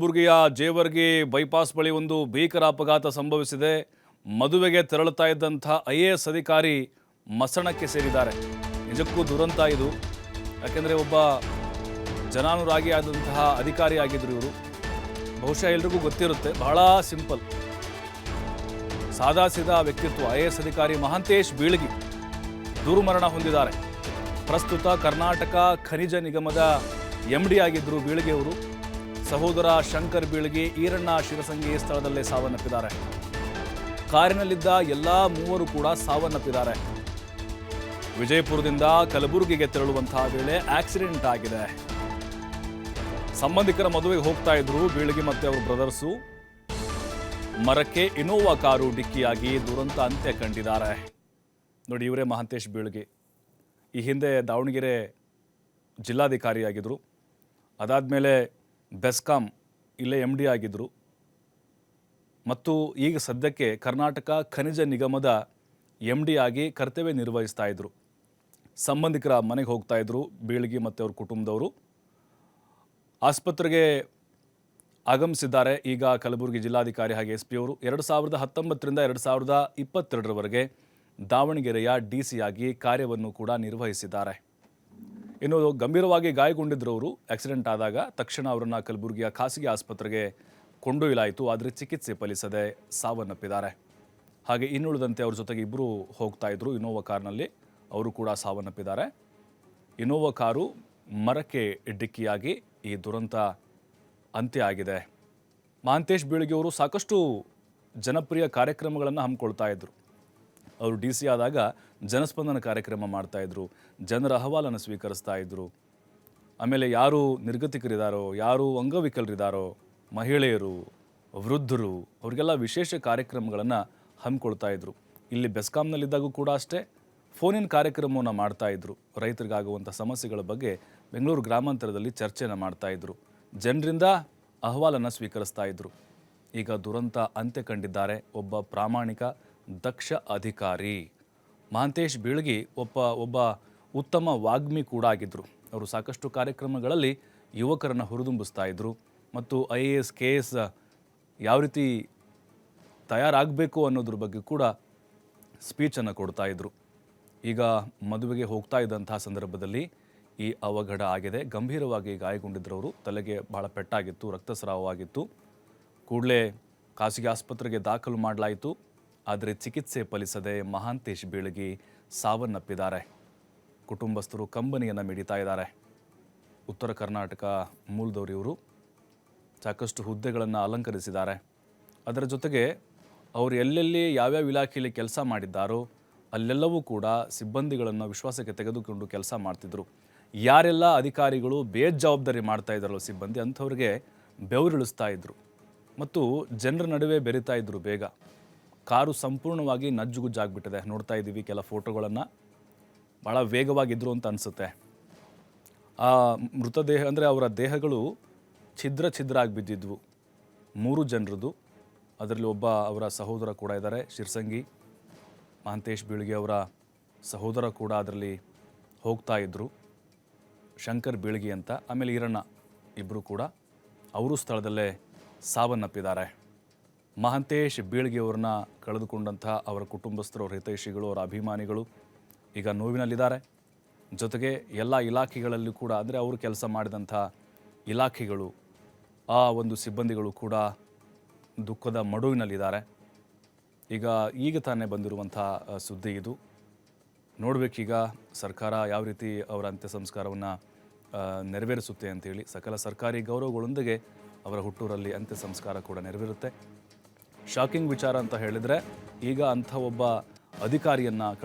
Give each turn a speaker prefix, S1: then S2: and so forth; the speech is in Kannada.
S1: ಕಲಬುರಗಿಯ ಜೇವರ್ಗಿ ಬೈಪಾಸ್ ಬಳಿ ಒಂದು ಭೀಕರ ಅಪಘಾತ ಸಂಭವಿಸಿದೆ. ಮದುವೆಗೆ ತೆರಳುತ್ತಾ ಇದ್ದಂಥ ಐ ಅಧಿಕಾರಿ ಮಸಣಕ್ಕೆ ಸೇರಿದ್ದಾರೆ. ನಿಜಕ್ಕೂ ದುರಂತ ಇದು. ಯಾಕೆಂದರೆ ಒಬ್ಬ ಜನಾನುರಾಗಿ ಆದಂತಹ ಅಧಿಕಾರಿ ಆಗಿದ್ರು ಇವರು. ಬಹುಶಃ ಎಲ್ರಿಗೂ ಗೊತ್ತಿರುತ್ತೆ. ಬಹಳ ಸಿಂಪಲ್. ಸಾದಾ ಸೀದಾ ವ್ಯಕ್ತಿತ್ವ. ಐ ಅಧಿಕಾರಿ ಮಹಾಂತೇಶ್ ಬೀಳಗಿ ದುರ್ಮರಣ ಹೊಂದಿದ್ದಾರೆ. ಪ್ರಸ್ತುತ ಕರ್ನಾಟಕ ಖನಿಜ ನಿಗಮದ ಎಂ ಡಿ ಆಗಿದ್ದರು ಬೀಳಗಿ ಅವರು. ಸಹೋದರ ಶಂಕರ್ ಬೀಳ್ಗೆ ಈರಣ್ಣ ಶಿರಸಂಗಿ ಸ್ಥಳದಲ್ಲೇ ಸಾವನ್ನಪ್ಪಿದ್ದಾರೆ. ಕಾರಿನಲ್ಲಿದ್ದ ಎಲ್ಲಾ ಮೂವರು ಕೂಡ ಸಾವನ್ನಪ್ಪಿದ್ದಾರೆ. ವಿಜಯಪುರದಿಂದ ಕಲಬುರಗಿಗೆ ತೆರಳುವಂತಹ ವೇಳೆ ಆಕ್ಸಿಡೆಂಟ್ ಆಗಿದೆ. ಸಂಬಂಧಿಕರ ಮದುವೆಗೆ ಹೋಗ್ತಾ ಇದ್ರು ಬೀಳಗಿ ಮತ್ತೆ ಅವರ ಬ್ರದರ್ಸು. ಮರಕ್ಕೆ ಇನೋವಾ ಕಾರು ಡಿಕ್ಕಿಯಾಗಿ ದುರಂತ ಅಂತ್ಯ ಕಂಡಿದ್ದಾರೆ. ನೋಡಿ, ಇವರೇ ಮಹಾಂತೇಶ್ ಬೀಳ್ಗೆ. ಈ ಹಿಂದೆ ದಾವಣಗೆರೆ ಜಿಲ್ಲಾಧಿಕಾರಿಯಾಗಿದ್ದರು ಅದಾದಮೇಲೆ ಬೆಸ್ಕಾಂ ಇಲ್ಲೇ ಎಂ ಡಿ ಆಗಿದ್ದರು ಮತ್ತು ಈಗ ಸದ್ಯಕ್ಕೆ ಕರ್ನಾಟಕ ಖನಿಜ ನಿಗಮದ ಎಂ ಡಿ ಆಗಿ ಕರ್ತವ್ಯ ನಿರ್ವಹಿಸ್ತಾ ಇದ್ದರು ಸಂಬಂಧಿಕರ ಮನೆಗೆ ಹೋಗ್ತಾ ಇದ್ದರು ಬೀಳ್ಗಿ ಮತ್ತು ಅವ್ರ ಕುಟುಂಬದವರು. ಆಸ್ಪತ್ರೆಗೆ ಆಗಮಿಸಿದ್ದಾರೆ ಈಗ ಕಲಬುರಗಿ ಜಿಲ್ಲಾಧಿಕಾರಿ ಹಾಗೆ ಎಸ್ ಪಿ ಅವರು. ಎರಡು ಸಾವಿರದ ಹತ್ತೊಂಬತ್ತರಿಂದ ಎರಡು ಸಾವಿರದ ಇಪ್ಪತ್ತೆರಡರವರೆಗೆ ದಾವಣಗೆರೆಯ ಡಿ ಸಿಯಾಗಿ ಕಾರ್ಯವನ್ನು ಕೂಡ ನಿರ್ವಹಿಸಿದ್ದಾರೆ. ಇನ್ನು ಗಂಭೀರವಾಗಿ ಗಾಯಗೊಂಡಿದ್ರು ಅವರು. ಆಕ್ಸಿಡೆಂಟ್ ಆದಾಗ ತಕ್ಷಣ ಅವರನ್ನು ಕಲಬುರಗಿಯ ಖಾಸಗಿ ಆಸ್ಪತ್ರೆಗೆ ಕೊಂಡೊಯ್ಯಲಾಯಿತು. ಆದರೆ ಚಿಕಿತ್ಸೆ ಫಲಿಸದೆ ಸಾವನ್ನಪ್ಪಿದ್ದಾರೆ. ಹಾಗೆ ಇನ್ನುಳಿದಂತೆ ಅವ್ರ ಜೊತೆಗೆ ಇಬ್ಬರು ಹೋಗ್ತಾ ಇದ್ರು. ಇನೋವಾ ಕಾರ್ನಲ್ಲಿ ಅವರು ಕೂಡ ಸಾವನ್ನಪ್ಪಿದ್ದಾರೆ. ಇನೋವಾ ಕಾರು ಮರಕ್ಕೆ ಡಿಕ್ಕಿಯಾಗಿ ಈ ದುರಂತ ಅಂತ್ಯ ಆಗಿದೆ. ಮಹಾಂತೇಶ್ ಬೀಳಿಗೆ ಸಾಕಷ್ಟು ಜನಪ್ರಿಯ ಕಾರ್ಯಕ್ರಮಗಳನ್ನು ಹಮ್ಮಿಕೊಳ್ತಾ ಇದ್ರು. ಅವರು ಡಿ ಸಿ ಆದಾಗ ಜನಸ್ಪಂದನ ಕಾರ್ಯಕ್ರಮ ಮಾಡ್ತಾಯಿದ್ರು ಜನರ ಅಹವಾಲನ್ನು ಸ್ವೀಕರಿಸ್ತಾ ಇದ್ದರು ಆಮೇಲೆ ಯಾರು ನಿರ್ಗತಿಕರಿದ್ದಾರೋ ಯಾರು ಅಂಗವಿಕಲರಿದ್ದಾರೋ ಮಹಿಳೆಯರು, ವೃದ್ಧರು, ಅವರಿಗೆಲ್ಲ ವಿಶೇಷ ಕಾರ್ಯಕ್ರಮಗಳನ್ನು ಹಮ್ಮಿಕೊಳ್ತಾ ಇದ್ರು. ಇಲ್ಲಿ ಬೆಸ್ಕಾಂನಲ್ಲಿದ್ದಾಗೂ ಕೂಡ ಅಷ್ಟೇ, ಫೋನಿನ ಕಾರ್ಯಕ್ರಮವನ್ನು ಮಾಡ್ತಾ ಇದ್ರು. ರೈತರಿಗಾಗುವಂಥ ಸಮಸ್ಯೆಗಳ ಬಗ್ಗೆ ಬೆಂಗಳೂರು ಗ್ರಾಮಾಂತರದಲ್ಲಿ ಚರ್ಚೆನ ಮಾಡ್ತಾಯಿದ್ರು ಜನರಿಂದ ಅಹವಾಲನ್ನು ಸ್ವೀಕರಿಸ್ತಾ ಇದ್ದರು ಈಗ ದುರಂತ ಅಂತ್ಯ ಕಂಡಿದ್ದಾರೆ ಒಬ್ಬ ಪ್ರಾಮಾಣಿಕ ದಕ್ಷ ಅಧಿಕಾರಿ. ಮಹಾಂತೇಶ್ ಬೀಳ್ಗಿ ಒಬ್ಬ ಒಬ್ಬ ಉತ್ತಮ ವಾಗ್ಮಿ ಕೂಡ ಆಗಿದ್ದರು ಅವರು ಸಾಕಷ್ಟು ಕಾರ್ಯಕ್ರಮಗಳಲ್ಲಿ ಯುವಕರನ್ನು ಹುರಿದುಂಬಿಸ್ತಾ ಇದ್ದರು ಮತ್ತು I A S K S ಯಾವ ರೀತಿ ತಯಾರಾಗಬೇಕು ಅನ್ನೋದ್ರ ಬಗ್ಗೆ ಕೂಡ ಸ್ಪೀಚನ್ನು ಕೊಡ್ತಾ ಇದ್ದರು ಈಗ ಮದುವೆಗೆ ಹೋಗ್ತಾ ಇದ್ದಂಥ ಸಂದರ್ಭದಲ್ಲಿ ಈ ಅವಘಡ ಆಗಿದೆ. ಗಂಭೀರವಾಗಿ ಗಾಯಗೊಂಡಿದ್ದರವರು ತಲೆಗೆ ಬಹಳ ಪೆಟ್ಟಾಗಿತ್ತು, ರಕ್ತಸ್ರಾವವಾಗಿತ್ತು. ಕೂಡಲೇ ಖಾಸಗಿ ಆಸ್ಪತ್ರೆಗೆ ದಾಖಲು ಮಾಡಲಾಯಿತು. ಆದರೆ ಚಿಕಿತ್ಸೆ ಫಲಿಸದೆ ಮಹಾಂತೇಶ್ ಬೀಳಗಿ ಸಾವನ್ನಪ್ಪಿದ್ದಾರೆ. ಕುಟುಂಬಸ್ಥರು ಕಂಬನಿಯನ್ನು ಮಿಡಿತಾ ಇದ್ದಾರೆ. ಉತ್ತರ ಕರ್ನಾಟಕ ಮೂಲದವರು ಇವರು ಸಾಕಷ್ಟು ಹುದ್ದೆಗಳನ್ನು ಅಲಂಕರಿಸಿದ್ದಾರೆ. ಅದರ ಜೊತೆಗೆ ಅವರು ಎಲ್ಲೆಲ್ಲಿ ಯಾವ್ಯಾವ ಇಲಾಖೆಯಲ್ಲಿ ಕೆಲಸ ಮಾಡಿದ್ದಾರೋ ಅಲ್ಲೆಲ್ಲವೂ ಕೂಡ ಸಿಬ್ಬಂದಿಗಳನ್ನು ವಿಶ್ವಾಸಕ್ಕೆ ತೆಗೆದುಕೊಂಡು ಕೆಲಸ ಮಾಡ್ತಿದ್ರು. ಯಾರೆಲ್ಲ ಅಧಿಕಾರಿಗಳು ಬೇಜವಾಬ್ದಾರಿ ಮಾಡ್ತಾ ಇದ್ದಾರಲ್ಲ ಸಿಬ್ಬಂದಿ ಅಂಥವ್ರಿಗೆ ಬೆವರಿಳಿಸ್ತಾ ಇದ್ರು. ಮತ್ತು ಜನರ ನಡುವೆ ಬೆರಿತಾ ಇದ್ರು ಬೇಗ. ಕಾರು ಸಂಪೂರ್ಣವಾಗಿ ನಜ್ಜುಗುಜ್ಜಾಗ್ಬಿಟ್ಟಿದೆ. ನೋಡ್ತಾ ಇದ್ದೀವಿ ಕೆಲ ಫೋಟೋಗಳನ್ನು. ಭಾಳ ವೇಗವಾಗಿದ್ರು ಅಂತ ಅನಿಸುತ್ತೆ. ಆ ಮೃತದೇಹ, ಅಂದರೆ ಅವರ ದೇಹಗಳು ಛಿದ್ರ ಛಿದ್ರ ಆಗಿ ಬಿದ್ದಿದ್ವು ಮೂರು ಜನರದು. ಅದರಲ್ಲಿ ಒಬ್ಬ ಅವರ ಸಹೋದರ ಕೂಡ ಇದ್ದಾರೆ, ಶಿರ್ಸಂಗಿ. ಮಹಂತೇಶ್ ಬೀಳ್ಗೆ ಅವರ ಸಹೋದರ ಕೂಡ ಅದರಲ್ಲಿ ಹೋಗ್ತಾ ಇದ್ದರು ಶಂಕರ್ ಬೀಳ್ಗಿ ಅಂತ, ಆಮೇಲೆ ಈರಣ್ಣ ಇಬ್ಬರು ಕೂಡ. ಅವರು ಸ್ಥಳದಲ್ಲೇ ಸಾವನ್ನಪ್ಪಿದ್ದಾರೆ. ಮಹಾಂತೇಶ್ ಬೀಳ್ಗೆ ಅವ್ರನ್ನ ಕಳೆದುಕೊಂಡಂಥ ಅವರ ಕುಟುಂಬಸ್ಥರು ಅವರ ಹಿತೈಷಿಗಳು, ಅವರ ಅಭಿಮಾನಿಗಳು ಈಗ ನೋವಿನಲ್ಲಿದ್ದಾರೆ. ಜೊತೆಗೆ ಎಲ್ಲ ಇಲಾಖೆಗಳಲ್ಲೂ ಕೂಡ, ಅಂದರೆ ಅವರು ಕೆಲಸ ಮಾಡಿದಂಥ ಇಲಾಖೆಗಳು, ಆ ಒಂದು ಸಿಬ್ಬಂದಿಗಳು ಕೂಡ ದುಃಖದ ಮಡುವಿನಲ್ಲಿದ್ದಾರೆ. ಈಗ ಈಗ ತಾನೇ ಬಂದಿರುವಂಥ ಸುದ್ದಿ ಇದು. ನೋಡಬೇಕೀಗ ಸರ್ಕಾರ ಯಾವ ರೀತಿ ಅವರ ಅಂತ್ಯ ಸಂಸ್ಕಾರವನ್ನು ನೆರವೇರಿಸುತ್ತೆ ಅಂತೇಳಿ. ಸಕಲ ಸರ್ಕಾರಿ ಗೌರವಗಳೊಂದಿಗೆ ಅವರ ಹುಟ್ಟೂರಲ್ಲಿ ಅಂತ್ಯ ಸಂಸ್ಕಾರ ಕೂಡ ನೆರವೇರುತ್ತೆ. ಶಾಕಿಂಗ್ ವಿಚಾರ ಅಂತ ಹೇಳಿದರೆ ಈಗ ಅಂಥ ಒಬ್ಬ ಅಧಿಕಾರಿಯನ್ನು